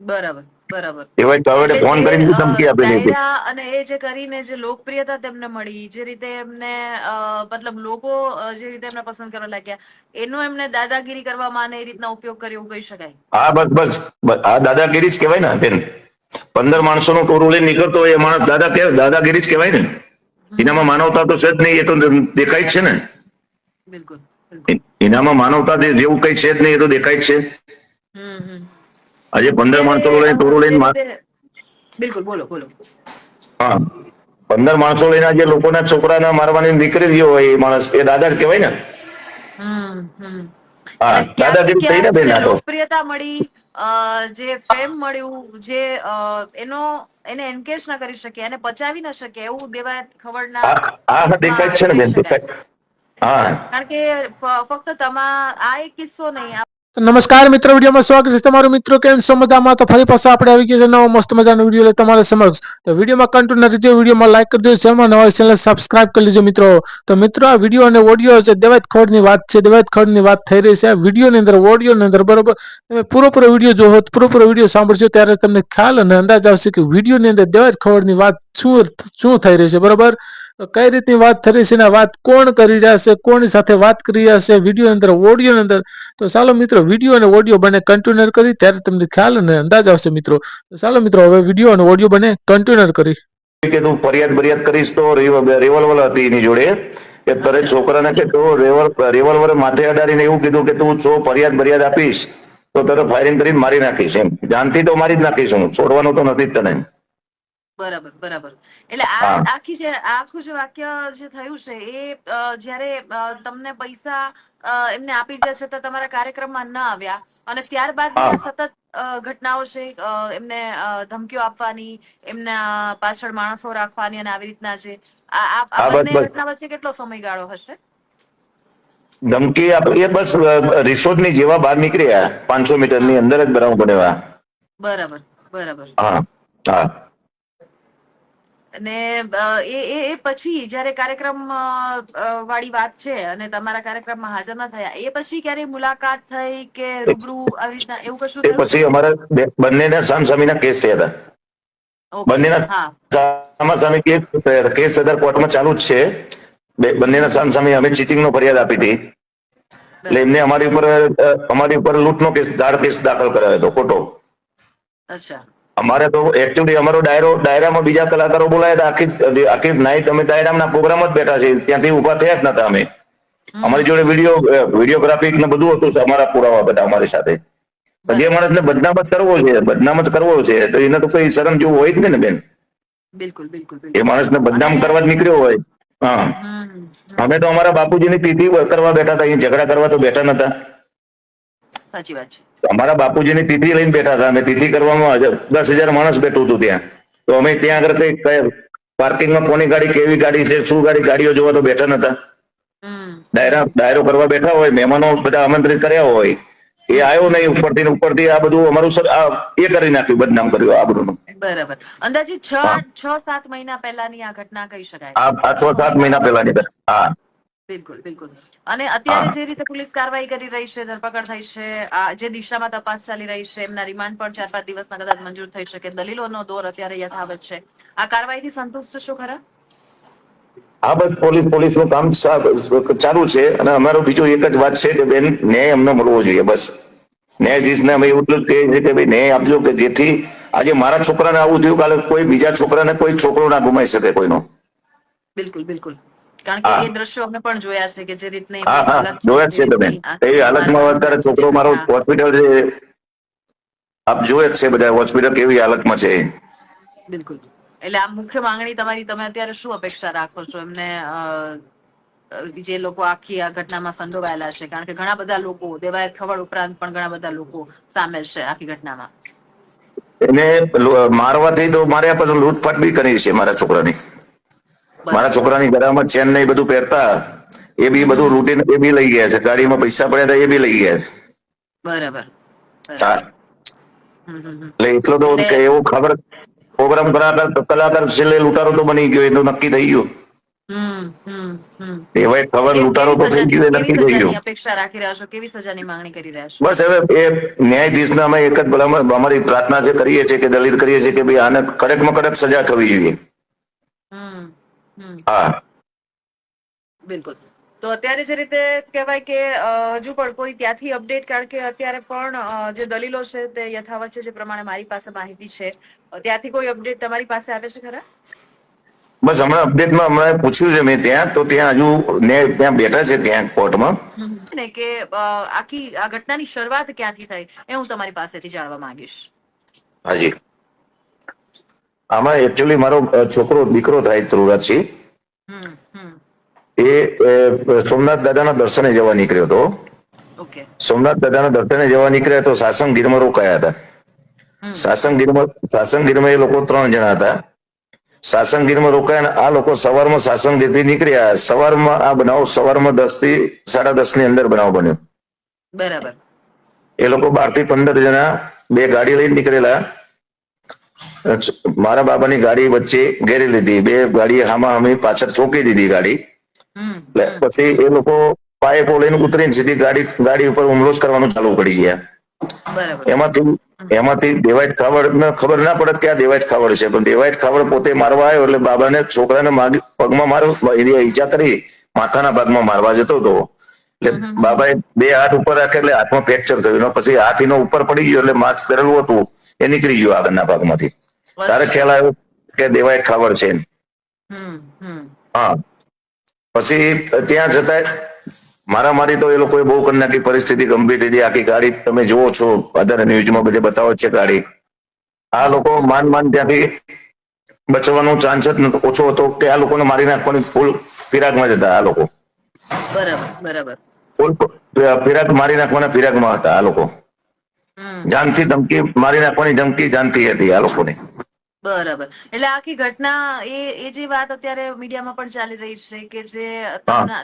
બરાબર બરાબર. એવાય ફોન કરીને ધમકી આપેલી હતી અને એ જે કરીને જે લોકપ્રિયતા તેમને મળી જે રીતે એમને મતલબ લોકો જે રીતે એમને પસંદ કરવા લાગ્યા એનો એમને દાદાગીરી કરવામાં અને એ રીતના ઉપયોગ કર્યો એવું કહી શકાય. હા બસ બસ. આ દાદાગીરી જ કહેવાય ને બેન. પંદર માણસો નું ટોળું લઈને નીકળતો હોય એ માણસ દાદા કે દાદાગીરી જ કહેવાય ને. એનામાં માનવતા તો છે જ નહીં એ તો દેખાય જ છે ને. બિલકુલ બિલકુલ. એનામાં માનવતા જેવું કઈ છે જ નહીં એ તો દેખાય જ છે. હમ હમ. આજે પંદર માણસો લઈને ટોળું લઈને જે બિલકુલ બોલો બોલો. હા. પંદર માણસો લઈને આજે લોકોના છોકરાના મારવાની નીકળી ગયો હોય એ માણસ એ દાદા જ કહેવાય ને. હા થઈ બેન જે લોકપ્રિયતા મળી જે ફેમ મળ્યું જે એનો એને એન્કેજ ના કરી શકે એને પચાવી ના શકે એવું દેવાયત ખવડના આ આ દેખાય છે ને બેન દેખાય હા. કારણ કે ફક્ત તમા આ એક કિસ્સો નહીં નમસ્કાર મિત્રો, વિડીયોમાં સ્વાગત છે તમારું મિત્રો કેમ છો? મજામાં? તો ફરી પાછા આપણે આવી ગયા છે નવો મસ્ત મજાનો વીડિયો તમારા સમક્ષ. તો વિડીયોમાં કન્ટિન્યુ રહેજો વિડીયોમાં લાઈક કરી દેજો. જેમાં નવા ચેનલ સબસ્ક્રાઇબ કરી લેજો મિત્રો. તો મિત્રો, આ વીડિયો અને ઓડિયો છે દેવાત ખોડની વાત છે દેવાત ખોડની વાત થઈ રહી છે. આ વિડીયોની અંદર ઓડિયોની અંદર બરોબર, તમે પૂરો પૂરો વીડિયો જોવો તો પૂરો પૂરો વીડિયો સાંભળશો ત્યારે તમને ખ્યાલ અને અંદાજ આવશે કે વિડીયોની અંદર દેવાત ખોડની વાત શું શું થઈ રહી છે, બરોબર? કઈ રીતની વાત થઈ છે ને? વાત કોણ કરી રહ્યા છે? કોની સાથે વાત કરી રહ્યા છે? વીડિયો અંદર ઓડિયો અંદર? તો ચાલો મિત્રો વીડિયો અને ઓડિયો બંને કન્ટિન્યુઅર કરી ત્યારે તમને ખ્યાલ અને અંદાજ આવશે મિત્રો. તો ચાલો મિત્રો હવે વીડિયો અને ઓડિયો બંને કન્ટિન્યુઅર કરી. કે તું ફરિયાદ બરિયાદ કરીશ તો રિવોલ્વર હતી એની જોડે. કે તારે છોકરાને કે તું રિવોલ્વર માથે અડાડીને એવું કીધું કે તું જો ફરિયાદ બરિયાદ આપીશ તો તારે ફાયરિંગ કરીને મારી નાખીશ. એમ. જાનથી તો મારી જ નાખીશ હું. છોડવાનો તો નથી જ તને બરાબર બરાબર. એટલે આ આખી જે આખું જે વાક્ય જે થયું છે એ જયારે તમને પૈસા એમને આપી દે છે તો તમારા કાર્યક્રમમાં ન આવ્યા. અને ત્યારબાદ સતત ઘટનાઓ છે એમને ધમકીઓ આપવાની એમના પાછળ માણસો રાખવાની અને આવી રીતના છે આ બંને ઘટના વચ્ચે કેટલો સમયગાળો હશે? ધમકી આપી એ બસ રિસોર્ટની જેવા બહાર નીકળ્યા. પાંચસો મીટરની અંદર જ બરાબર બરાબર બરાબર. હા હા. અને એ એ પછી જ્યારે કાર્યક્રમ વાળી વાત છે અને તમારા કાર્યક્રમમાં હાજર ન થયા એ પછી ક્યારે મુલાકાત થઈ કે રૂબરૂ આવી રીતના એવું કશું થયું? પછી અમારા બંનેના સામસામીના કેસ થયા હતા. બંનેના કેસ. કેસ અત્યારે કોર્ટમાં ચાલુ જ છે. બંનેના સામસામી અમે ચીટિંગ નો ફરિયાદ આપી હતી. એટલે એમને અમારી ઉપર અમારી ઉપર લૂંટનો કેસ દાળ કેસ દાખલ કરાયો હતો ખોટો. અચ્છા. અમારે તો એકચુઅલી અમારો ડાયરો ડાયરામાં બીજા કલાકારો બોલાયા હતા. આખી આખી નાઈટ અમે ડાયરામના પ્રોગ્રામ જ બેઠા છે ત્યાંથી ઊભા થયા જ નતા અમે. અમારી જોડે વીડિયો વિડીયોગ્રાફી ને બધું હતું અમારા પુરાવા બધા અમારી સાથે. જે માણસને બદનામ જ કરવો છે બદનામ જ કરવો છે તો એને તો કોઈ શરમ જેવું હોય જ નહીં ને બેન. બિલકુલ બિલકુલ એ માણસને બદનામ કરવા જ નીકળ્યો હોય. હા. અમે તો અમારા બાપુજીની તિથિ કરવા બેઠા હતા અહીં ઝઘડા કરવા તો બેઠા નતા. સાચી વાત છે. અમારા બાપુજીની તિથિ લઈને બેઠા હતા. અમે તિથિ કરવામાં દસ હજાર માણસ બેઠું હતું ત્યાં. તો અમે ત્યાં આગળ કઈ પાર્કિંગમાં કોની ગાડી કેવી ગાડી છે શું ગાડી ગાડીઓ જોવા તો બેઠા નતા. ડાયરા ડાયરો કરવા બેઠા હોય મહેમાનો બધા આમંત્રિત કર્યા હોય. એ આવ્યો નહીં ઉપરથી ઉપરથી આ બધું અમારું સર એ કરી નાખ્યું બદનામ કર્યું આ બધું બરાબર. અંદાજે છ છ સાત મહિના પહેલાની આ ઘટના કહી શકાય. આ છ સાત મહિના પહેલાની. હા. બિલકુલ બિલકુલ. અને અત્યારે જે રીતે પોલીસ કાર્યવાહી કરી રહી છે ધરપકડ થઈ છે આ જે દિશામાં તપાસ ચાલી રહી છે એમના રિમાન્ડ પણ ચાર પાંચ દિવસના કદાચ મંજૂર થઈ શકે. દલીલોનો દોર અત્યારે યથાવત છે. આ કાર્યવાહીથી સંતુષ્ટ છો ખરા? હા બસ પોલીસ પોલીસનું કામ ચાલુ છે અને અમારો બીજો એક જ વાત છે કે બેન ન્યાય અમને મળવો જોઈએ બસ. ન્યાયાધીશને અમે એવું જ કહીએ છીએ કે ભાઈ ન્યાય આપજો કે જેથી આજે મારા છોકરાને આવું થયું કાલે કોઈ બીજા છોકરાને કોઈ છોકરો ના ગુમાઈ શકે કોઈનો. બિલકુલ બિલકુલ. કારણ કે એ દ્રશ્યો અમે પણ જોયા છે કે જે રીતની હા એમની હા. હાલત છે, જોયા છે તમે. રીતની. હાલતમાં અત્યારે છોકરો મારો હોસ્પિટલ છે આપ જોયે છે બધા હોસ્પિટલ કેવી હાલતમાં છે બિલકુલ. એટલે આ મુખ્ય માંગણી તમારી તમે અત્યારે શું અપેક્ષા રાખો છો? એમને જે લોકો આખી આ ઘટનામાં સંડોવાયેલા છે કારણ કે ઘણા બધા લોકો દેવાય ખબર ઉપરાંત પણ ઘણા બધા લોકો સામેલ છે આખી ઘટનામાં. એને મારવાથી તો મારે પછી લૂંટફાટ બી કરી છે મારા છોકરાની. મારા છોકરાની ગળામાં ચેન ને બધું પહેરતા એ બી બધું લૂંટીને એ બી લઈ ગયા છે. ગાડીમાં પૈસા પડ્યા હતા એ બી લઈ ગયા છે. બરાબર. એટલે એટલો તો એવો ખબર પ્રોગ્રામ કલાકાર કલાકાર છેલ્લે લૂંટારો તો બની ગયો એ તો નક્કી થઈ ગયું. એવાય ખબર લૂંટારો તો થઈ નક્કી થઈ ગયો. અપેક્ષા રાખી રહ્યા છો? કેવી સજાની માંગણી કરી રહ્યા છો? બસ હવે એ ન્યાયાધીશને અમે એક જ ભલામણ અમારી પ્રાર્થના જે કરીએ છીએ કે દલીલ કરીએ છીએ કે ભાઈ આને કડકમાં કડક સજા થવી જોઈએ. હા. બિલકુલ. તો અત્યારે જે રીતે કહેવાય કે હજુ પણ કોઈ ત્યાંથી અપડેટ કારણ કે અત્યારે પણ જે દલીલો છે તે યથાવત છે જે પ્રમાણે મારી પાસે માહિતી છે. ત્યાંથી કોઈ અપડેટ તમારી પાસે આવે છે ખરા? બસ હમણાં અપડેટમાં હમણાં પૂછ્યું છે મેં ત્યાં તો ત્યાં હજુ ત્યાં બેઠા છે ત્યાં કોર્ટમાં. ને કે આખી આ ઘટનાની શરૂઆત ક્યાંથી થઈ એ હું તમારી પાસેથી જાણવા માંગીશ. હાજી. આમાં એકચ્યુઅલી મારો છોકરો દીકરો થાય ધ્રુવરાજસિંહ. એ સોમનાથ દાદાના દર્શને જવા નીકળ્યો હતો. સોમનાથ દાદાના દર્શને જવા નીકળ્યા તો સાસણગીરમાં રોકાયા હતા. સાસંગ ગીરમાં સાસંગ ગીરમાં એ લોકો ત્રણ જણા હતા. સાસણગીરમાં રોકાયા અને આ લોકો સવારમાં સાસણગીરથી નીકળ્યા. સવારમાં આ બનાવ સવારમાં દસથી સાડા દસની અંદર બનાવ બન્યો. બરાબર. એ લોકો બારથી પંદર જણા બે ગાડી લઈને નીકળેલા. મારા બાબાની ગાડી વચ્ચે ઘેરી લીધી. બે ગાડી હામા હામી પાછળ ચોકી દીધી ગાડી. એટલે પછી એ લોકો પાયે લઈને ઉતરીને સીધી ગાડી ગાડી ઉપર હુમલો જ કરવાનું ચાલુ કરી ગયા. એમાંથી એમાંથી દેવાય ખાવડ ને ખબર ના પડે કે આ દેવાય ખાવડ છે. પણ દેવાય ખાવડ પોતે મારવા આવ્યો એટલે બાબાને છોકરાને માગ- પગમાં માર્યો ઈજા કરી માથાના ભાગમાં મારવા જતો હતો. એટલે બાબાએ બે હાથ ઉપર રાખે એટલે હાથમાં ફ્રેક્ચર થયું. પછી હાથ એનો ઉપર પડી ગયો એટલે માસ્ક પહેરેલું હતું. એ નીકળી ગયું આગળના ભાગમાંથી. તારે ખ્યાલ આવ્યો કે દેવાય ખાવડ છે હા. પછી ત્યાં જતા મારામારી તો એ લોકોએ બહુ કરી નાખી પરિસ્થિતિ ગંભીર થઈ આખી ગાડી તમે જુઓ છો અધર ન્યૂઝમાં બધે બતાવો છે ગાડી. આ લોકો માન માન ત્યાંથી બચવાનો ચાન્સ જ ઓછો હતો. કે આ લોકોને મારી નાખવાની ફૂલ ફિરાકમાં જતા આ લોકો. બરાબર બરાબર. ફૂલ ફિરાક મારી નાખવાના ફિરાકમાં હતા આ લોકો. જાનથી ધમકી મારી નાખવાની ધમકી જાનથી હતી આ લોકોને. બરાબર. એટલે આખી ઘટના એ એ જે વાત અત્યારે મીડિયામાં પણ ચાલી રહી છે કે જે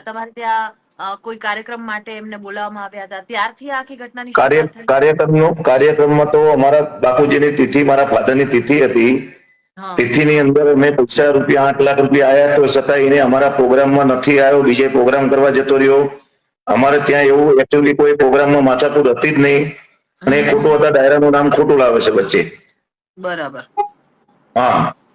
તમારે ત્યાં કોઈ કાર્યક્રમ માટે એમને બોલાવવામાં આવ્યા હતા. ત્યારથી આખી ઘટનાની કાર્ય કાર્યક્રમનો કાર્યક્રમમાં તો અમારા બાપુજીની તિથિ મારા ફાધરની તિથિ હતી. તિથિ તિથિની અંદર અમે પૈસા રૂપિયા આઠ લાખ રૂપિયા આયા તો છતાં એને અમારા પ્રોગ્રામમાં નથી આવ્યો. બીજે પ્રોગ્રામ કરવા જતો રહ્યો. અમારે ત્યાં એવું એકચુઅલી કોઈ પ્રોગ્રામમાં માથાકૂટ હતી જ નહીં. અને ખોટું હતા ડાયરાનું નામ ખોટું લાવે છે વચ્ચે. બરાબર.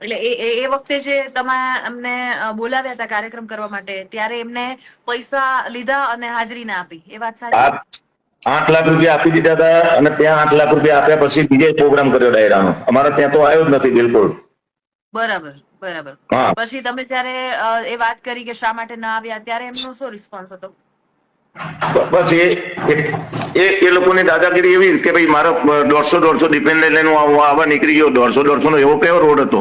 એટલે એ એ વખતે જે તમે એમને બોલાવ્યા હતા કાર્યક્રમ કરવા માટે ત્યારે એમને પૈસા લીધા અને હાજરી ના આપી. એ વાત સાચી? આઠ લાખ રૂપિયા આપી દીધા હતા અને ત્યાં આઠ લાખ રૂપિયા આપ્યા પછી બીજે પ્રોગ્રામ કર્યો ડાયરાનો. અમારા ત્યાં તો આવ્યો જ નથી બિલકુલ. બરાબર બરાબર. પછી તમે જ્યારે એ વાત કરી કે શા માટે ના આવ્યા ત્યારે એમનો શું રિસ્પોન્સ હતો? બસ એ એ- લોકોની દાદાગીરી એવી કે ભાઈ મારો દોઢસો દોઢસો ડિપેન્ડન્ટ લઈને હું આવા નીકળી ગયો. દોઢસો દોઢસો નો એવો કયો રોડ હતો?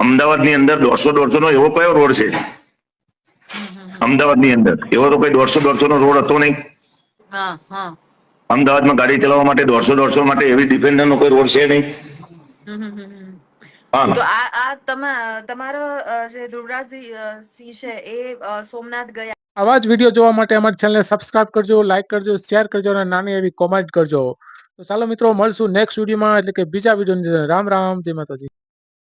અમદાવાદની અંદર દોઢસો દોઢસો નો એવો કયો રોડ છે? અમદાવાદની અંદર. એવો તો કોઈ દોઢસો દોઢસો નો રોડ હતો નહીં. અમદાવાદમાં ગાડી ચલાવવા માટે દોઢસો દોઢસો માટે એવી ડિપેન્ડન્ટ નો કોઈ રોડ છે નહીં. તો આ આ તમા તમારો જે ધ્રુવરાજસિંહ સિંહ છે એ સોમનાથ ગયા આવા જ વીડિયો જોવા માટે અમારી ચેનલને સબસ્ક્રાઇબ કરજો લાઇક કરજો શેર કરજો અને નાની એવી કોમેન્ટ કરજો. તો ચાલો મિત્રો, મળશું નેક્સ્ટ વિડીયોમાં એટલે કે બીજા વીડિયો રામ રામ, જય માતાજી.